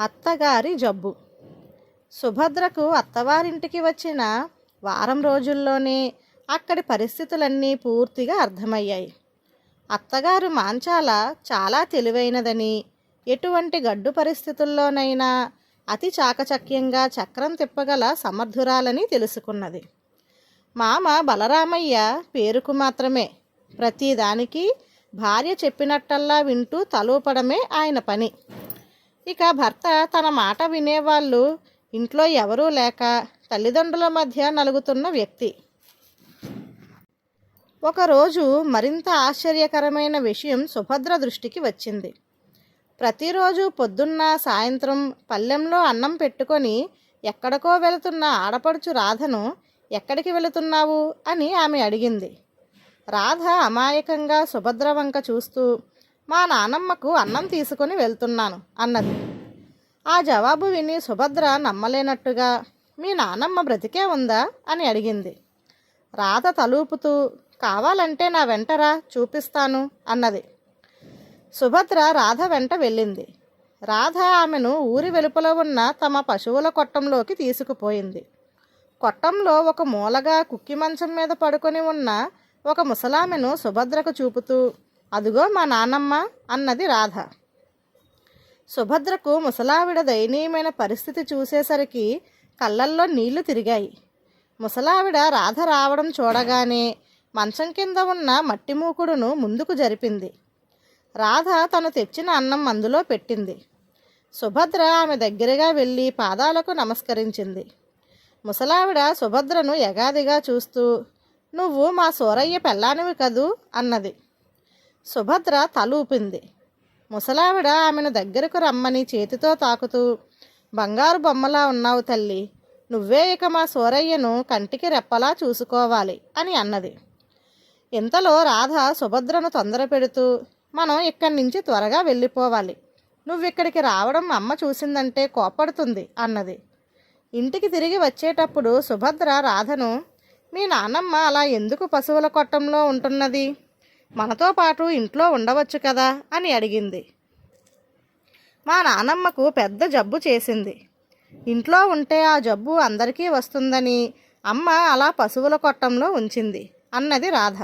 అత్తగారి జబ్బు. సుభద్రకు అత్తవారింటికి వచ్చిన వారం రోజుల్లోనే అక్కడి పరిస్థితులన్నీ పూర్తిగా అర్థమయ్యాయి. అత్తగారు మాంచాల చాలా తెలివైనదని ఎటువంటి గడ్డు పరిస్థితుల్లోనైనా అతి చాకచక్యంగా చక్రం తిప్పగల సమర్థురాలని తెలుసుకున్నది. మామ బలరామయ్య పేరుకు మాత్రమే ప్రతిదానికి భార్య చెప్పినట్టల్లా వింటూ తలూపడమే ఆయన పని. ఇక భర్త తన మాట వినేవాళ్ళు ఇంట్లో ఎవరూ లేక తల్లిదండ్రుల మధ్య నలుగుతున్న వ్యక్తి. ఒకరోజు మరింత ఆశ్చర్యకరమైన విషయం సుభద్ర దృష్టికి వచ్చింది. ప్రతిరోజు పొద్దున్న సాయంత్రం పల్లెంలో అన్నం పెట్టుకొని ఎక్కడికో వెళుతున్న ఆడపడుచు రాధను ఎక్కడికి వెళుతున్నావు? అని ఆమె అడిగింది. రాధ అమాయకంగా సుభద్ర వంక చూస్తూ మా నానమ్మకు అన్నం తీసుకుని వెళ్తున్నాను అన్నది. ఆ జవాబు విని సుభద్ర నమ్మలేనట్టుగా మీ నానమ్మ బ్రతికే ఉందా? అని అడిగింది. రాధ తలూపుతూ కావాలంటే నా వెంటరా చూపిస్తాను అన్నది. సుభద్ర రాధ వెంట వెళ్ళింది. రాధ ఆమెను ఊరి వెలుపల ఉన్న తమ పశువుల కొట్టంలోకి తీసుకుపోయింది. కొట్టంలో ఒక మూలగా కుక్కి మంచం మీద పడుకొని ఉన్న ఒక ముసలామెను సుభద్రకు చూపుతూ అదుగో మా నాన్నమ్మ అన్నది రాధ. సుభద్రకు ముసలావిడ దయనీయమైన పరిస్థితి చూసేసరికి కళ్ళల్లో నీళ్ళు తిరిగాయి. ముసలావిడ రాధ రావడం చూడగానే మంచం కింద ఉన్న మట్టి మూకుడును ముందుకు జరిపింది. రాధ తను తెచ్చిన అన్నం అందులో పెట్టింది. సుభద్ర ఆమె దగ్గరగా వెళ్ళి పాదాలకు నమస్కరించింది. ముసలావిడ సుభద్రను యగాదిగా చూస్తూ నువ్వు మా సూరయ్య పెళ్ళానివి కదూ? అన్నది. సుభద్ర తలూపింది ముసలావిడ ఆమెను దగ్గరకు రమ్మని చేతితో తాకుతూ బంగారు బొమ్మలా ఉన్నావు తల్లి. నువ్వే ఇక మా సూరయ్యను కంటికి రెప్పలా చూసుకోవాలి అని అన్నది. ఇంతలో రాధ సుభద్రను తొందర పెడుతూ మనం ఇక్కడి నుంచి త్వరగా వెళ్ళిపోవాలి. నువ్వు ఇక్కడికి రావడం అమ్మ చూసిందంటే కోపడుతుంది అన్నది. ఇంటికి తిరిగి వచ్చేటప్పుడు సుభద్ర రాధను మీ నాన్నమ్మ అలా ఎందుకు పశువుల కొట్టంలో ఉంటున్నది? మనతో పాటు ఇంట్లో ఉండవచ్చు కదా అని అడిగింది. మా నానమ్మకు పెద్ద జబ్బు చేసింది. ఇంట్లో ఉంటే ఆ జబ్బు అందరికీ వస్తుందని అమ్మ అలా పశువుల కొట్టంలో ఉంచింది అన్నది రాధ.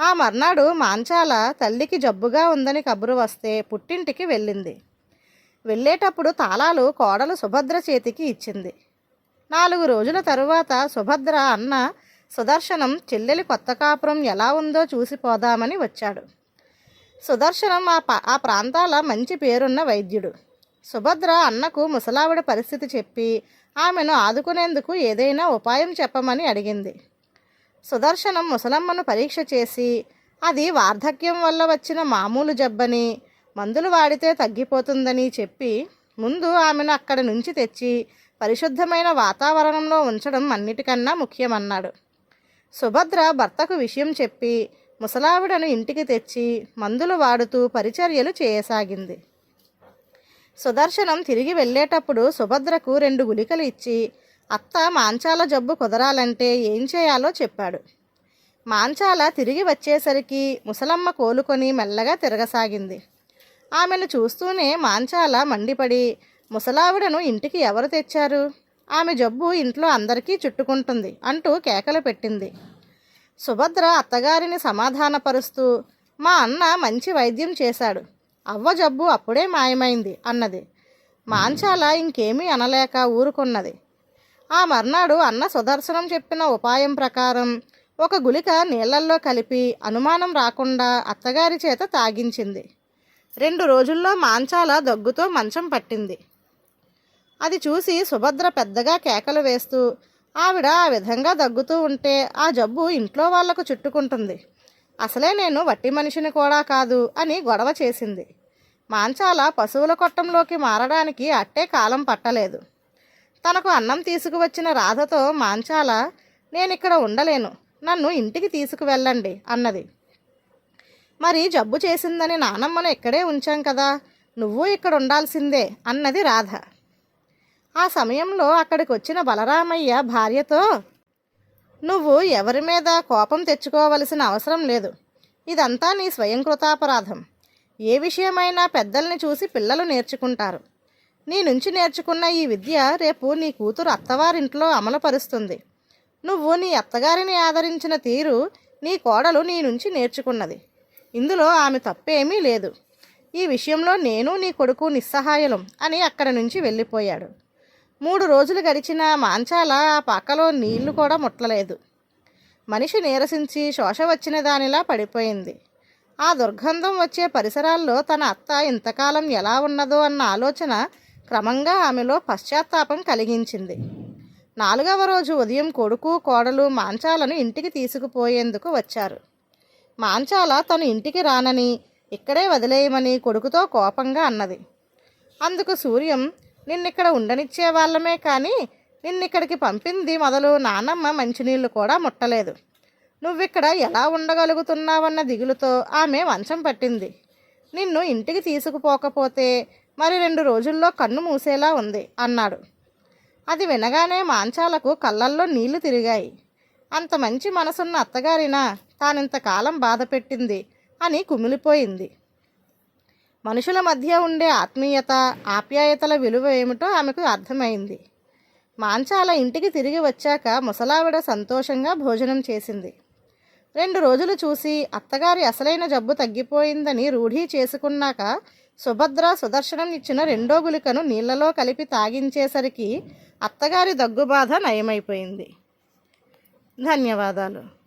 ఆ మర్నాడు మాంచాల తల్లికి జబ్బుగా ఉందని కబురు వస్తే పుట్టింటికి వెళ్ళింది. వెళ్ళేటప్పుడు తాళాలు కోడలు సుభద్ర చేతికి ఇచ్చింది. నాలుగు రోజుల తరువాత సుభద్ర అన్న సుదర్శనం చెల్లెలి కొత్త కాపురం ఎలా ఉందో చూసిపోదామని వచ్చాడు. సుదర్శనం ఆ ఆ ప్రాంతాల మంచి పేరున్న వైద్యుడు. సుభద్ర అన్నకు ముసలావిడ పరిస్థితి చెప్పి ఆమెను ఆదుకునేందుకు ఏదైనా ఉపాయం చెప్పమని అడిగింది. సుదర్శనం ముసలమ్మను పరీక్ష చేసి అది వార్ధక్యం వల్ల వచ్చిన మామూలు జబ్బని మందులు వాడితే తగ్గిపోతుందని చెప్పి ముందు ఆమెను అక్కడి నుంచి తెచ్చి పరిశుద్ధమైన వాతావరణంలో ఉంచడం అన్నిటికన్నా ముఖ్యమన్నాడు. సుభద్ర భర్తకు విషయం చెప్పి ముసలావిడను ఇంటికి తెచ్చి మందులు వాడుతూ పరిచర్యలు చేయసాగింది. సుదర్శనం తిరిగి వెళ్ళేటప్పుడు సుభద్రకు రెండు గుళికలు ఇచ్చి అత్త మాంచాల జబ్బు కుదరాలంటే ఏం చేయాలో చెప్పాడు మాంచాల తిరిగి వచ్చేసరికి ముసలమ్మ కోలుకొని మెల్లగా తిరగసాగింది. ఆమెను చూస్తూనే మాంచాల మండిపడి ముసలావిడను ఇంటికి ఎవరు తెచ్చారు? ఆమె జబ్బు ఇంట్లో అందరికీ చుట్టుకుంటుంది అంటూ కేకలు పెట్టింది. సుభద్ర అత్తగారిని సమాధానపరుస్తూ మా అన్న మంచి వైద్యం చేశాడు. అవ్వ జబ్బు అప్పుడే మాయమైంది అన్నది. మాంచాల ఇంకేమీ అనలేక ఊరుకున్నది. ఆ మర్నాడు అన్న సుదర్శనం చెప్పిన ఉపాయం ప్రకారం ఒక గుళిక నీళ్ళల్లో కలిపి అనుమానం రాకుండా అత్తగారి చేత తాగించింది. రెండు రోజుల్లో మాంచాల దగ్గుతో మంచం పట్టింది. అది చూసి సుభద్ర పెద్దగా కేకలు వేస్తూ ఆవిడ ఆ విధంగా దగ్గుతూ ఉంటే ఆ జబ్బు ఇంట్లో వాళ్ళకు చుట్టుకుంటుంది. అసలే నేను వట్టి మనిషిని కూడా కాదు అని గొడవ చేసింది. మాంచాల పశువుల కొట్టంలోకి మారడానికి అట్టే కాలం పట్టలేదు. తనకు అన్నం తీసుకువచ్చిన రాధతో మాంచాల నేను ఇక్కడ ఉండలేను నన్ను ఇంటికి తీసుకువెళ్ళండి అన్నది. మరి జబ్బు చేసిందని నానమ్మను ఇక్కడే ఉంచాం కదా నువ్వు ఇక్కడ ఉండాల్సిందే అన్నది రాధ. ఆ సమయంలో అక్కడికి వచ్చిన బలరామయ్య భార్యతో నువ్వు ఎవరి మీద కోపం తెచ్చుకోవలసిన అవసరం లేదు. ఇదంతా నీ స్వయం కృతాపరాధం ఏ విషయమైనా పెద్దల్ని చూసి పిల్లలు నేర్చుకుంటారు. నీ నుంచి నేర్చుకున్న ఈ విద్య రేపు నీ కూతురు అత్తవారింట్లో అమలుపరుస్తుంది. నువ్వు నీ అత్తగారిని ఆదరించిన తీరు నీ కోడలు నీ నుంచి నేర్చుకున్నది. ఇందులో ఆమె తప్పేమీ లేదు. ఈ విషయంలో నేను నీ కొడుకు నిస్సహాయలం అని అక్కడి నుంచి వెళ్ళిపోయాడు. మూడు రోజులు గడిచిన మాంచాల ఆ పక్కలో నీళ్ళు కూడా ముట్టలేదు. మనిషి నీరసించి శోష వచ్చిన దానిలా పడిపోయింది. ఆ దుర్గంధం వచ్చే పరిసరాల్లో తన అత్త ఇంతకాలం ఎలా ఉన్నదో అన్న ఆలోచన క్రమంగా ఆమెలో పశ్చాత్తాపం కలిగించింది. నాలుగవ రోజు ఉదయం కొడుకు కోడలు మాంచాలను ఇంటికి తీసుకుపోయేందుకు వచ్చారు. మాంచాల తను ఇంటికి రానని ఇక్కడే వదిలేయమని కొడుకుతో కోపంగా అన్నది. అందుకు సూర్యం నిన్నిక్కడ ఉండనిచ్చే వాళ్ళమే కానీ నిన్నిక్కడికి పంపింది మొదలు నానమ్మ మంచినీళ్ళు కూడా ముట్టలేదు. నువ్విక్కడ ఎలా ఉండగలుగుతున్నావన్న దిగులుతో ఆమె మంచం పట్టింది. నిన్ను ఇంటికి తీసుకుపోకపోతే మరి రెండు రోజుల్లో కన్ను మూసేలా ఉంది అన్నాడు. అది వినగానే మాంచాలకు కళ్ళల్లో నీళ్ళు తిరిగాయి. అంత మంచి మనసున్న అత్తగారినా తానింతకాలం బాధ పెట్టింది అని కుమిలిపోయింది. మనుషుల మధ్య ఉండే ఆత్మీయత ఆప్యాయతల విలువ ఏమిటో ఆమెకు అర్థమైంది. మాంచాల ఇంటికి తిరిగి వచ్చాక ముసలావిడ సంతోషంగా భోజనం చేసింది. రెండు రోజులు చూసి అత్తగారి అసలైన జబ్బు తగ్గిపోయిందని రూఢీ చేసుకున్నాక సుభద్ర సుదర్శనం ఇచ్చిన రెండో గులికను నీళ్ళలో కలిపి తాగించేసరికి అత్తగారి దగ్గుబాధ నయమైపోయింది. ధన్యవాదాలు.